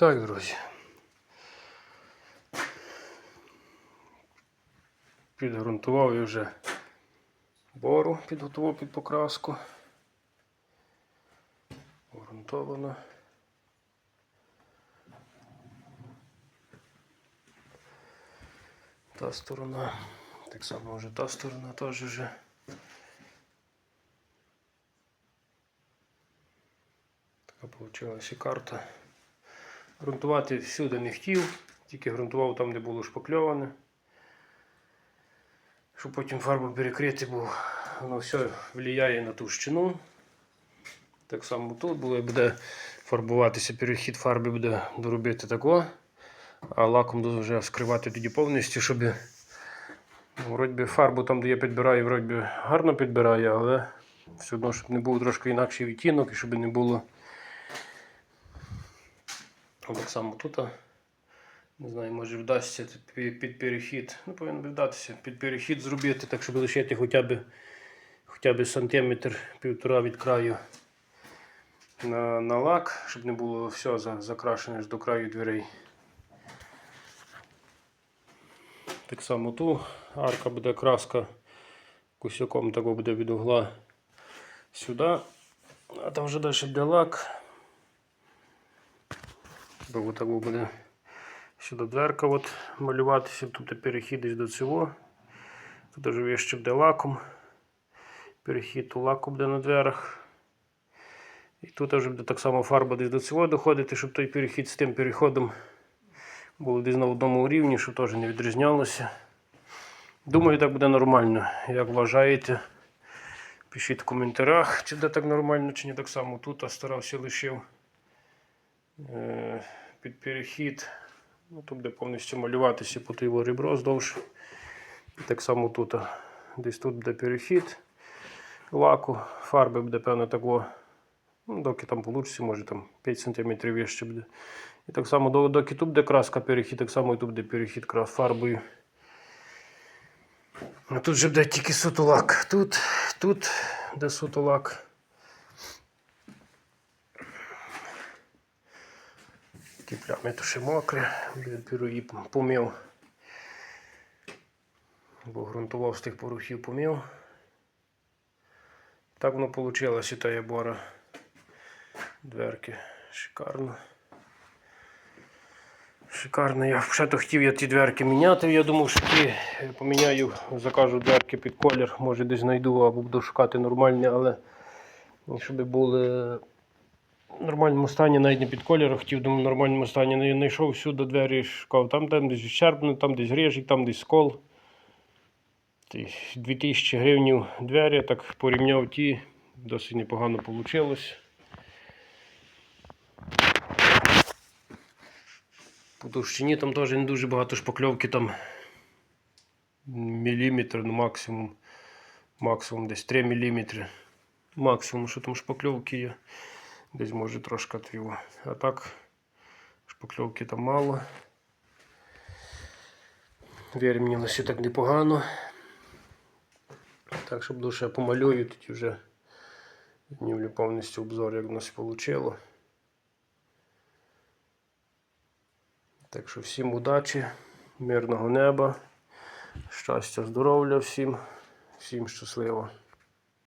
Так, друзі. Підґрунтував я вже бору, підготував під покраску. Грунтовано. Та сторона. Так само вже та сторона теж вже. Така вийшла карта. Грунтувати всюди не хотів, тільки грунтував там, де було шпакльоване. Щоб потім фарбу перекрити, бо воно все впливає на товщину. Так само тут було, буде фарбуватися, перехід фарби буде доробити тако, а лаком вже вскривати тоді повністю, щоб ну, вроді фарбу там, де я підбираю, вроді гарно підбираю, але все одно, щоб не був трошки інакший відтінок і щоб не було. Так само тут. Не знаю, може вдасться під перехід. Ну, повинен вдатися під перехід зробити, так щоб лишити хоча б, хоча б сантиметр півтора від краю на, на лак, щоб не було все закрашене до краю дверей. Так само ту арка буде краска кусяком такого буде від угла сюди. А там вже далі буде лак. Бо отак буде сюди дверка от малюватися, тут перехід до цього. Тут вже вище буде лаком. Перехід у лаку буде на дверах. І тут вже буде так само фарба десь до цього доходити, щоб той перехід з тим переходом був десь на одному рівні, щоб теж не відрізнялося. Думаю, так буде нормально. Як вважаєте, пишіть в коментарях, чи де так нормально, чи не так само тут, а старався лишив під перехід. Ну, тут буде повністю малюватися по його ребро здовж. І так само тут. Десь тут буде перехід лаку, фарби буде, певно, такого. Ну, доки там вийде, може там 5 см вище буде. І так само, доки тут буде краска перехід, так само і тут буде перехід фарбою. Тут вже буде тільки суто лак. Тут, тут, де суто лак. Ті плями то ще мокрі, беру її помив. Бо ґрунтував з тих порухів помив. Так воно вийшло, і та є бора. Дверки шикарно. Шикарно. Я ще то хотів я ті дверки міняти. Я думав, що ті е, поміняю, закажу дверки під колір, може десь знайду або буду шукати нормальні, але щоб були в нормальному стані, навіть не під колір, хотів думаю, в нормальному стані. Не знайшов всюди двері, шукав там, там десь щербно, там десь режик, там десь скол. 2000 гривень двері, так порівняв ті, досить непогано вийшло. По товщині там теж не дуже багато шпакльовки, там міліметр, ну максимум, максимум десь 3 міліметри. Максимум, що там шпакльовки є. Десь може трошки твіло. А так шпакльовки там мало. Вирівнялося так непогано. Так, щоб душе помалюю, тоді вже знімлю повністю обзор, як у нас вийшло. Так що всім удачі, мирного неба, щастя, здоров'я всім, всім щасливо.